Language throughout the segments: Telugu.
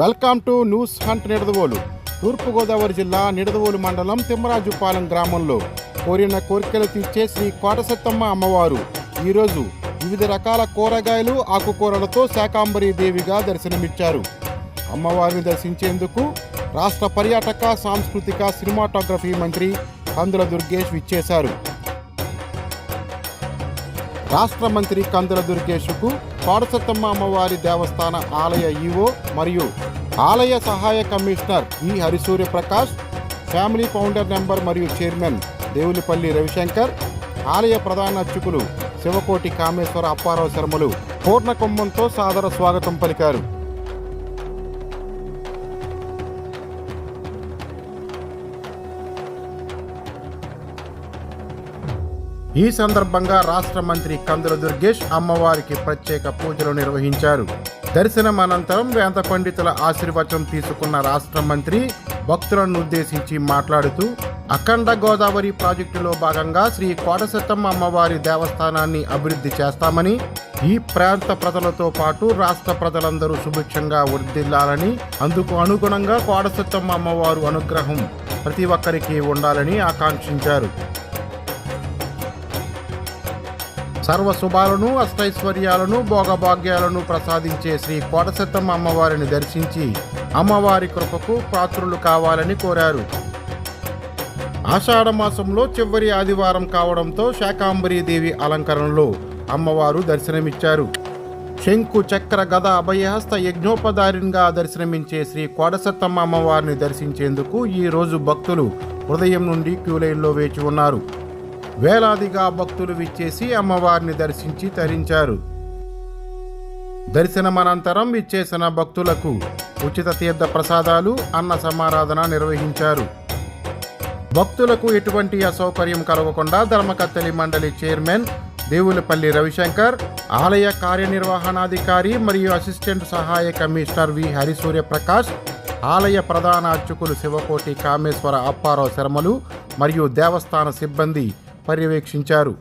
Welcome to news hunt Nidadavolu. Turpu Godavari జిల్లా నిడదవోలు మండలం తిమ్మరాజుపాలెం గ్రామంలో కోరిన కోరికలు తీర్చే శ్రీ కోటసత్తమ్మ అమ్మవారు. ఈరోజు వివిధ రకాల కూరగాయలు ఆకుకూరలతో శాకాంబరి దేవిగా దర్శనమిచ్చారు. అమ్మవారిని దర్శించేందుకు రాష్ట్ర పర్యాటక సాంస్కృతిక సినిమాటోగ్రఫీ మంత్రి కందుల దుర్గేష్ విచ్చేశారు. రాష్ట్ర మంత్రి కందుల దుర్గేష్కు కోడసత్తమ్మ అమ్మవారి దేవస్థాన ఆలయ ఈవో మరియు ఆలయ సహాయ కమిషనర్ ఈ Harisurya Prakash family founder number మరియు చైర్మన్ దేవులపల్లి రవిశంకర్ ఆలయ ప్రధాన అర్చకులు శివకోటి కామేశ్వర అప్పారావు శర్మలు పూర్ణ కుంభంతో సాదర స్వాగతం పలికారు. ఈ సందర్భంగా రాష్ట్ర మంత్రి కందుల దుర్గేష్ అమ్మవారికి ప్రత్యేక పూజలు నిర్వహించారు. దర్శనం అనంతరం వేద పండితుల ఆశీర్వచనం తీసుకున్న రాష్ట్ర మంత్రి భక్తులను ఉద్దేశించి మాట్లాడుతూ అఖండ గోదావరి ప్రాజెక్టులో భాగంగా శ్రీ కోటసత్తమ్మ అమ్మవారి దేవస్థానాన్ని అభివృద్ధి చేస్తామని ఈ ప్రాంత ప్రజలతో పాటు రాష్ట్ర ప్రజలందరూ సుభిక్షంగా వర్ధిల్లాలని అందుకు అనుగుణంగా కోటసత్తమ్మ అమ్మవారు అనుగ్రహం ప్రతి ఒక్కరికి ఉండాలని ఆకాంక్షించారు. సర్వశుభాలను అష్టైశ్వర్యాలను భోగభాగ్యాలను ప్రసాదించే శ్రీ కోటసత్తమ్మ అమ్మవారిని దర్శించి అమ్మవారి కృపకు పాత్రులు కావాలని కోరారు. ఆషాఢ మాసంలో చివరి ఆదివారం కావడంతో శాకాంబరీదేవి అలంకరణలో అమ్మవారు దర్శనమిచ్చారు. శంకు చక్ర గద అభయహస్త యజ్ఞోపదారిగా దర్శనమించే శ్రీ కోడసత్తమ్మ అమ్మవారిని దర్శించేందుకు ఈరోజు భక్తులు ఉదయం నుండి క్యూలైన్లో వేచి ఉన్నారు. వేలాదిగా భక్తులు విచ్చేసి అమ్మవారిని దర్శించి తరించారు. దర్శనమనంతరం విచ్చేసిన భక్తులకు ఉచిత తీర్థ ప్రసాదాలు అన్న సమారాధన నిర్వహించారు. భక్తులకు ఎటువంటి అసౌకర్యం కలగకుండా ధర్మకత్తలి మండలి చైర్మన్ దేవులపల్లి రవిశంకర్ ఆలయ కార్యనిర్వహణాధికారి మరియు అసిస్టెంట్ సహాయ కమిషనర్ వి. హరిసూర్య ప్రకాష్ ఆలయ ప్రధాన అర్చకులు శివకోటి కామేశ్వర అప్పారావు శర్మలు మరియు దేవస్థాన సిబ్బంది పర్యవేక్షించారు.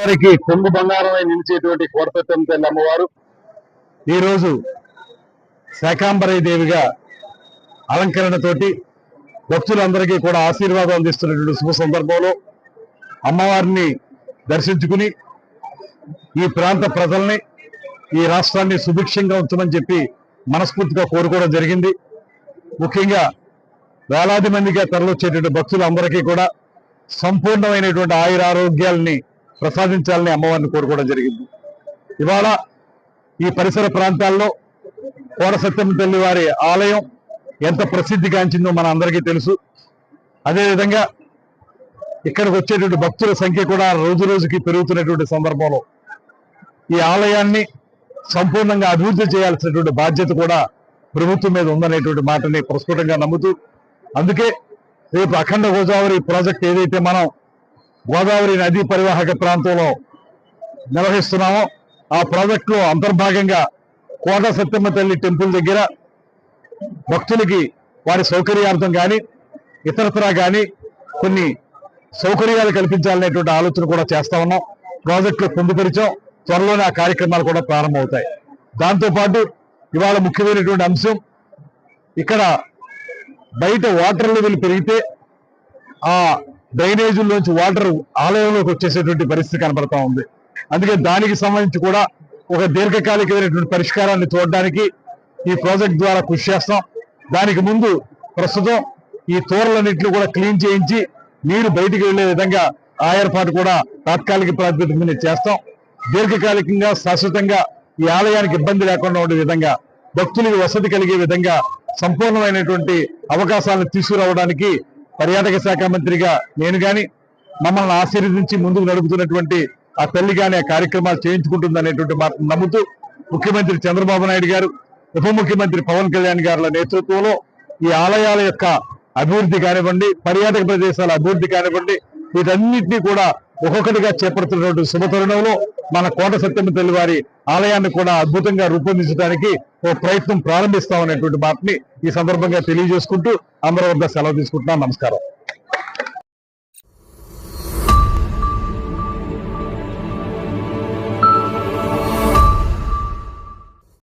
వారికి కొంగు బంగారమై నిలిచేటువంటి కోటసత్యం తల్లి అమ్మవారు. ఈరోజు శాకాంబరీ దేవిగా అలంకరణతోటి భక్తులందరికీ కూడా ఆశీర్వాదం అందిస్తున్నటువంటి శుభ సందర్భంలో అమ్మవారిని దర్శించుకుని ఈ ప్రాంత ప్రజల్ని ఈ రాష్ట్రాన్ని సుభిక్షంగా ఉంచమని చెప్పి మనస్ఫూర్తిగా కోరుకోవడం జరిగింది. ముఖ్యంగా వేలాది మందిగా తరలొచ్చేటువంటి భక్తులందరికీ కూడా సంపూర్ణమైనటువంటి ఆయుర ఆరోగ్యాలని ప్రసాదించాలని అమ్మవారిని కోరుకోవడం జరిగింది. ఇవాళ ఈ పరిసర ప్రాంతాల్లో కోడసత్యం తల్లి వారి ఆలయం ఎంత ప్రసిద్ధిగాంచిందో మన అందరికీ తెలుసు. అదేవిధంగా ఇక్కడికి వచ్చేటువంటి భక్తుల సంఖ్య కూడా రోజు రోజుకి పెరుగుతున్నటువంటి సందర్భంలో ఈ ఆలయాన్ని సంపూర్ణంగా అభివృద్ధి చేయాల్సినటువంటి బాధ్యత కూడా ప్రభుత్వం మీద ఉందనేటువంటి మాటని ప్రస్ఫుటంగా నమ్ముతూ అందుకే రేపు అఖండ గోదావరి ప్రాజెక్ట్ ఏదైతే మనం గోదావరి నదీ పరివాహక ప్రాంతంలో నిర్వహిస్తున్నామో ఆ ప్రాజెక్టులో అంతర్భాగంగా కోట సత్యమ్మ తల్లి టెంపుల్ దగ్గర భక్తులకి వారి సౌకర్యార్థం కానీ ఇతరత్రా కానీ కొన్ని సౌకర్యాలు కల్పించాలనేటువంటి ఆలోచన కూడా చేస్తా ఉన్నాం. ప్రాజెక్టులు పొందుపరిచాం. త్వరలోనే ఆ కార్యక్రమాలు కూడా ప్రారంభమవుతాయి. దాంతోపాటు ఇవాళ ముఖ్యమైనటువంటి అంశం ఇక్కడ బయట వాటర్ లెవెల్ పెరిగితే ఆ డ్రైనేజీల్లోంచి వాటర్ ఆలయంలోకి వచ్చేసేటువంటి పరిస్థితి కనబడతా ఉంది. అందుకే దానికి సంబంధించి కూడా ఒక దీర్ఘకాలికమైనటువంటి పరిష్కారాన్ని చూడడానికి ఈ ప్రాజెక్ట్ ద్వారా కృషి చేస్తాం. దానికి ముందు ప్రస్తుతం ఈ తోరలన్నింటినీ కూడా క్లీన్ చేయించి నీరు బయటికి వెళ్ళే విధంగా ఆ ఏర్పాటు కూడా తాత్కాలిక ప్రాతిపదిక చేస్తాం. దీర్ఘకాలికంగా శాశ్వతంగా ఈ ఆలయానికి ఇబ్బంది లేకుండా ఉండే విధంగా భక్తులకు వసతి కలిగే విధంగా సంపూర్ణమైనటువంటి అవకాశాలను తీసుకురావడానికి పర్యాటక శాఖ మంత్రిగా నేను గాని మమ్మల్ని ఆశీర్వదించి ముందుకు నడుపుతున్నటువంటి ఆ తల్లి గాని ఆ కార్యక్రమాలు చేయించుకుంటుందనేటువంటి మాట నమ్ముతూ ముఖ్యమంత్రి చంద్రబాబు నాయుడు గారు ఉప ముఖ్యమంత్రి పవన్ కళ్యాణ్ గారుల నేతృత్వంలో ఈ ఆలయాల యొక్క అభివృద్ధి కానివ్వండి పర్యాటక ప్రదేశాల అభివృద్ధి కానివ్వండి వీటన్నిటినీ కూడా ఒక్కొక్కటిగా చేపడుతున్నటువంటి శుభతరుణంలో మన కోట సత్యమ్మ తెలివారి ఆలయాన్ని కూడా అద్భుతంగా రూపొందించడానికి ఓ ప్రయత్నం ప్రారంభిస్తామనేటువంటి మాటని ఈ సందర్భంగా తెలియజేసుకుంటూ అందరి వద్ద సెలవు తీసుకుంటున్నాం. నమస్కారం.